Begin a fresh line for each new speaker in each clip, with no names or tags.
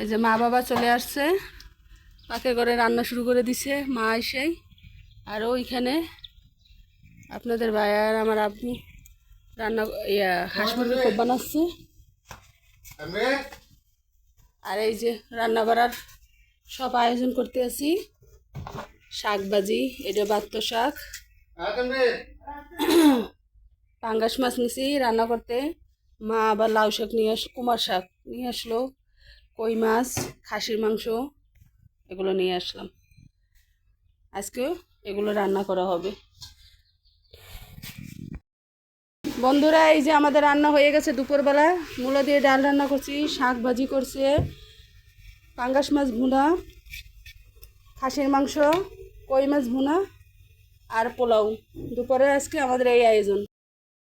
এই যে মা বাবা চলে আসছে। পাকে করে রান্না শুরু করে দিছে মা এসেই। আর ওইখানে আপনাদের ভাই আর আমার আপনি রান্না ইয়া হাঁস মুরগি খুব বানাচ্ছে। আর এই যে রান্না বাড়ার সব আয়োজন করতে আছি। শাক ভাজি এটা বাত্ত শাক। পাঙ্গাস মাছ নিছি রান্না করতে। মা আবার লাউ শাক নিয়ে আস কুমার শাক নিয়ে আসলো। কই মাছ, খাসির মাংস, এগুলো নিয়ে আসলাম। আজকে এগুলো রান্না করা হবে। বন্ধুরা, এই যে আমাদের রান্না হয়ে গেছে দুপুরবেলা। মূলো দিয়ে ডাল রান্না করছি, শাক ভাজি করছে, পাঙ্গাস মাছ ভুনা, খাসির মাংস, কই মাছ ভুনা আর পোলাও। দুপুরে আজকে আমাদের এই আয়োজন।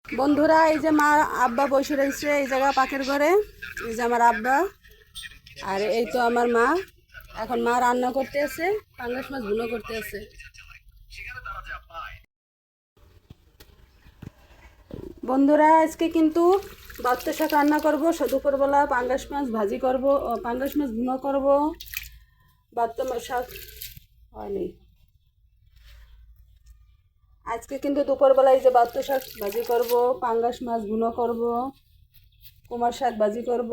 বন্ধুরা, এই যে মা আব্বা বসে রয়েছে এই জায়গা পাখির ঘরে। এই যে আমার আব্বা। আর এই তো আমার মা। এখন মা রান্না করতে আছে, পাঙ্গাস মাছ ভুনো করতে আছে। বন্ধুরা, আজকে কিন্তু বাত্ত শাক রান্না করব দুপুরবেলা পাঙ্গাস মাছ ভাজি করব পাঙ্গাস মাছ ভুনো করব। মা- শাক হয়নি। আজকে কিন্তু দুপুরবেলায় যে বাত্ত শাক ভাজি করব, পাঙ্গাস মাছ ভুনো করব, কুমার শাক ভাজি করব।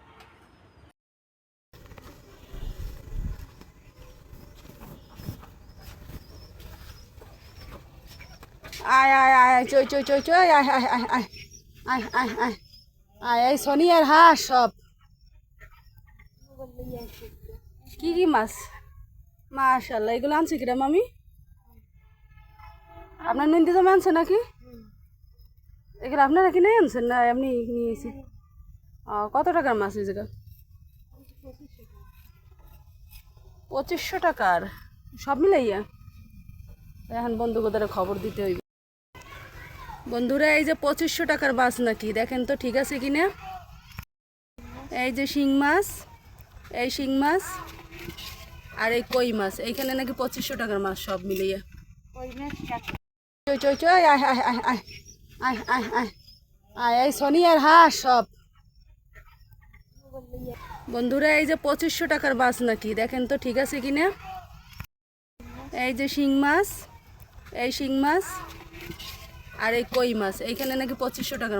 আয় আয় আয় আয় চই চই চই চই আয় আয় আয় আয় আয় আয় আয় আয় আয় এই শনি আর হাঁস সব কি কি মাছ মাশাল্লাহ এগুলো আনছে কিরা মামি আপনার নন্দী জমা আনছে নাকি এগুলো আপনারা কিনে আনছেন না এমনি নিয়েছি ও কত টাকার মাছ জায়গা পঁচিশশো টাকার সব মিলাইয়া এখন বন্ধুদের খবর দিতে হইবে বন্ধুরা, এই যে পঁচিশশো টাকার মাছ নাকি? দেখেন তো ঠিক আছে কিনা? এই যে শিং মাছ, এই শিং মাছ আর এই কই মাছ। এইখানে নাকি পঁচিশশো টাকার মাছ সব মিলিয়ে। আয় এই আর সব। বন্ধুরা, এই যে পঁচিশশো টাকার মাছ নাকি? দেখেন তো ঠিক আছে কিনা? এই যে শিং মাছ, এই শিং মাছ আর এই কই মাছ এইখানে নাকি পঁচিশশো টাকার।